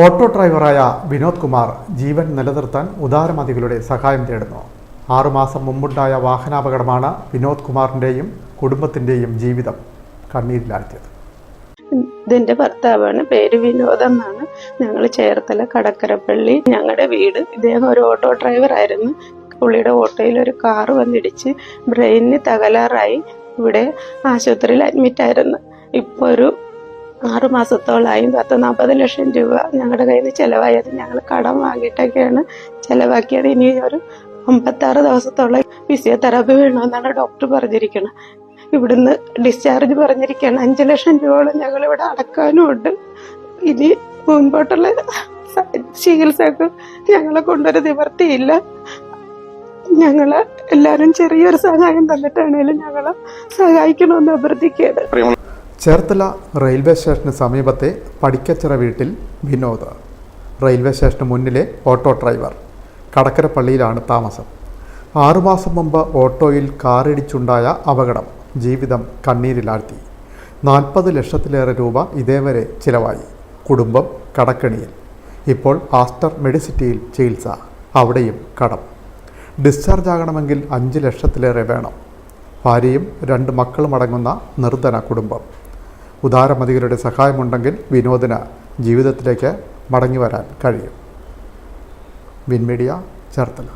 Auto ഡ്രൈവറായ വിനോദ് കുമാർ ജീവൻ നിലനിർത്താൻ ഉദാരമതികളുടെ സഹായം തേടുന്നു. ആറുമാസം മുമ്പുണ്ടായ വാഹനാപകടമാണ് വിനോദ് കുമാറിന്റെയും കുടുംബത്തിന്റെയും ജീവിതം കണ്ണീരിലാഴ്ത്തിയത്. ഇതെന്റെ ഭർത്താവാണ് പേര് വിനോദ് എന്നാണ്. ഞങ്ങൾ ചേർത്തല കടക്കരപ്പള്ളി. ഞങ്ങളുടെ വീട് ഇദ്ദേഹം ഒരു ഓട്ടോ ഡ്രൈവർ ആയിരുന്നു പുള്ളിയുടെ ഓട്ടോയിൽ ഒരു കാർ വന്നിടിച്ച് ബ്രെയിനിന് തകരാറായി. ഇവിടെ ആശുപത്രിയിൽ അഡ്മിറ്റ് ആയിരുന്നു ഇപ്പോൾ ഒരു ആറു മാസത്തോളായി പത്ത് നാൽപ്പത് ലക്ഷം രൂപ ഞങ്ങളുടെ കയ്യിൽ നിന്ന് ചിലവായത്. ഞങ്ങൾ കടം വാങ്ങിയിട്ടൊക്കെയാണ് ചിലവാക്കിയത്. ഇനി ഒരു അമ്പത്താറ് ദിവസത്തോളം ഫിസിയോതെറാപ്പി വേണമെന്നാണ് ഡോക്ടർ പറഞ്ഞിരിക്കുന്നത് ഇവിടുന്ന് ഡിസ്ചാർജ് പറഞ്ഞിരിക്കുകയാണ് അഞ്ച് ലക്ഷം രൂപയോളം ഞങ്ങൾ ഇവിടെ അടക്കാനുമുണ്ട് ഇനി മുമ്പോട്ടുള്ള സ- ചികിത്സക്ക് ഞങ്ങളെ കൊണ്ടൊരു നിവർത്തിയില്ല ഞങ്ങൾ എല്ലാരും ചെറിയൊരു സഹായം തന്നിട്ടാണേലും ഞങ്ങളെ സഹായിക്കണമെന്ന് അഭ്യർത്ഥിക്കുകയാണ്. ചേർത്തല റെയിൽവേ സ്റ്റേഷന് സമീപത്തെ പടിക്കച്ചിറ വീട്ടിൽ വിനോദ്. റെയിൽവേ സ്റ്റേഷന് മുന്നിലെ ഓട്ടോ ഡ്രൈവർ. കടക്കരപ്പള്ളിയിലാണ് താമസം. ആറുമാസം മുമ്പ് ഓട്ടോയിൽ കാറിടിച്ചുണ്ടായ അപകടം ജീവിതം കണ്ണീരിലാഴ്ത്തി. നാൽപ്പത് ലക്ഷത്തിലേറെ രൂപ ഇതേവരെ ചിലവായി. കുടുംബം കടക്കണിയിൽ. ഇപ്പോൾ ആസ്റ്റർ മെഡിസിറ്റിയിൽ ചികിത്സ. അവിടെയും കടം. ഡിസ്ചാർജ് ആകണമെങ്കിൽ അഞ്ച് ലക്ഷത്തിലേറെ വേണം. ഭാര്യയും രണ്ട് മക്കളും അടങ്ങുന്ന നിർധന കുടുംബം. ഉദാരമതികളുടെ സഹായമുണ്ടെങ്കിൽ വിനോദിന് ജീവിതത്തിലേക്ക് മടങ്ങി വരാൻ കഴിയും. വിൻമീഡിയ ചേർത്തല.